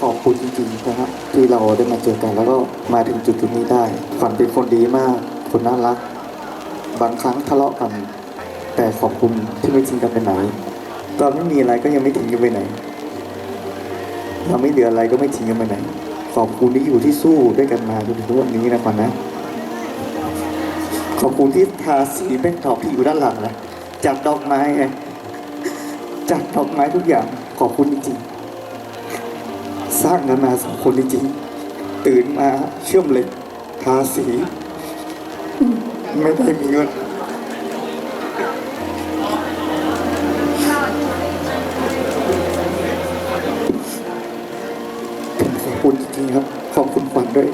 ขอบคุณจริงๆนะครับ ที่เราได้มาเจอกันแล้วก็มาถึงจุดจุดๆนี้ได้ขวัญเป็นคนดีมากคนน่ารัก บางครั้งทะเลาะกัน แต่ขอบคุณที่ไม่ทิ้งกันไปไหนตอนไม่มีอะไรก็ยังไม่ทิ้งกันไปไหนเราไม่เหลืออะไรก็ไม่ทิ้งกันไปไหน ขอบคุณที่อยู่ที่สู้ด้วยกันมาจนถึงทุกวันนี้นะขวัญนะขอบคุณที่ทาสีแป้งทอบที่อยู่ด้านหลังนะจัดดอกไม้ไงจัดดอกไม้ทุกอย่างขอบคุณจริงๆ สร้างกันมาสองคนจริงๆตื่นมาเชื่อมเหล็กทาสี ไม่ได้มีเงินผมขอบคุณจริงๆครับ ขอบคุณฝันด้วย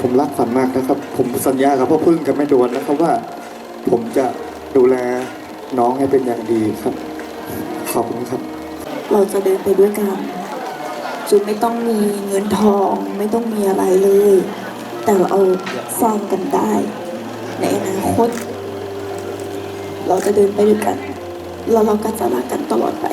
ผมรักฝันมากนะครับ ผมสัญญากับพ่อพึ่งกับแม่ดวนนะครับว่า ผมจะดูแลน้องให้เป็นอย่างดีครับ ขอบคุณครับ เราจะเดินไปด้วยกัน จุดไม่ต้องมีเงินทองไม่ต้องมีอะไรเลย แต่เราสร้างกันได้ ในอนาคต เราจะเดินไปด้วยกันแล้วเราก็จะรักกันตลอดไป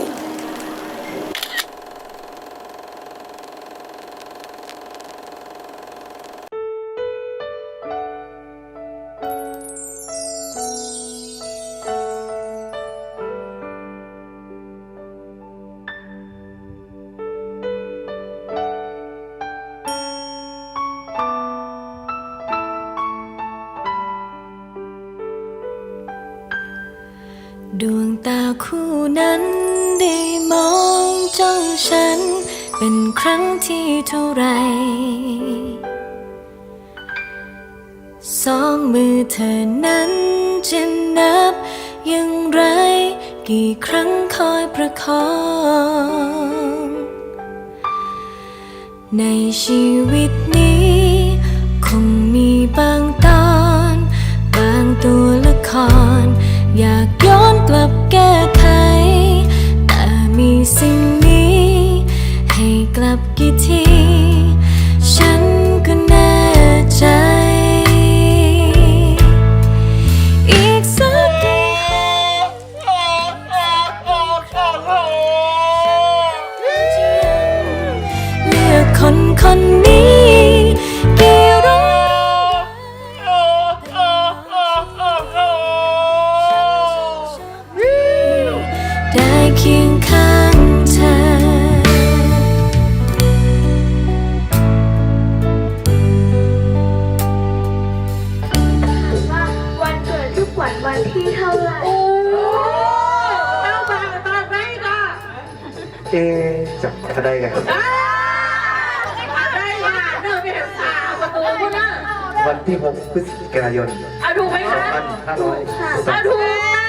เป็นครั้งที่เท่าไร สองมือเธอนั้นจะนับอย่างไร กี่ครั้งคอยประคอง ในชีวิตนี้ คงมีบางตอน บางตัวละคร อยากย้อนกลับแก้ไข คนคนนี้กี่ร้อยได้เคียงข้างเธอ ว่าวันเกิดทุกวันวันที่เท่าไหร่เอ๊ะจับจะได้ไง วันที่ 6 พฤศจิกายนเอาถูกไหมคะ2500เอาถูกต้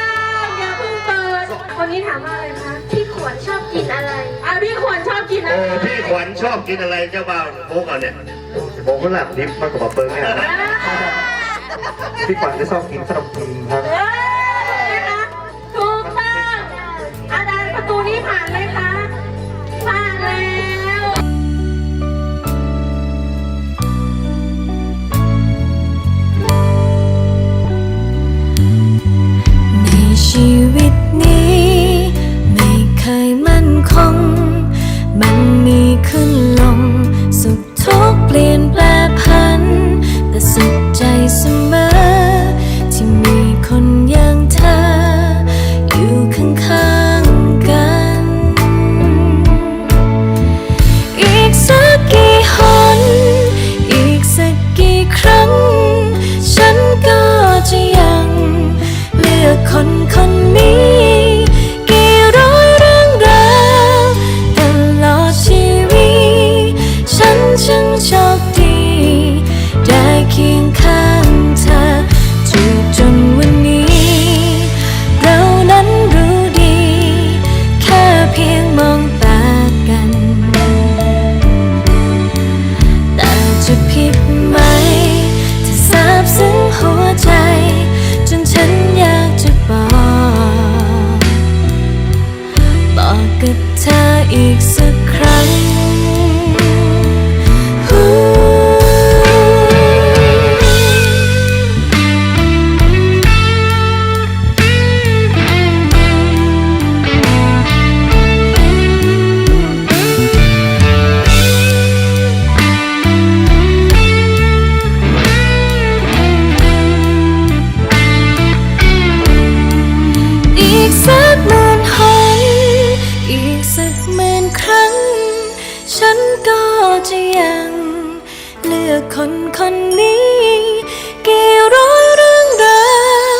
องอย่าเพิ่งเปิดคนนี้ถามว่าอะไรคะพี่ขวัญชอบกินอะไรอะพี่ควรชอบกินอะโอ้ไรพี่ขวัญชอบกินอะไรเจ้าบ่าวโป๊กเอาเนี่ยผมก็หลับดิบมากกว่าเปิ้ลเนี่ยนะพี่ขวัญจะชอบกินขนมจีนครับ เอ้ย ฉันก็จะยัง เลือกคนคนนี้ กี่ร้อยเรื่องราว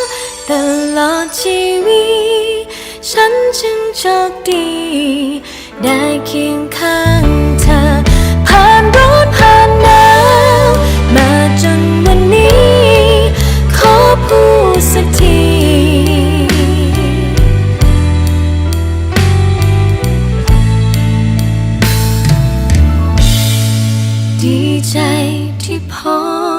ตลอดชีวิต ฉันจึงโชคดี ได้คิด ใจที่พอ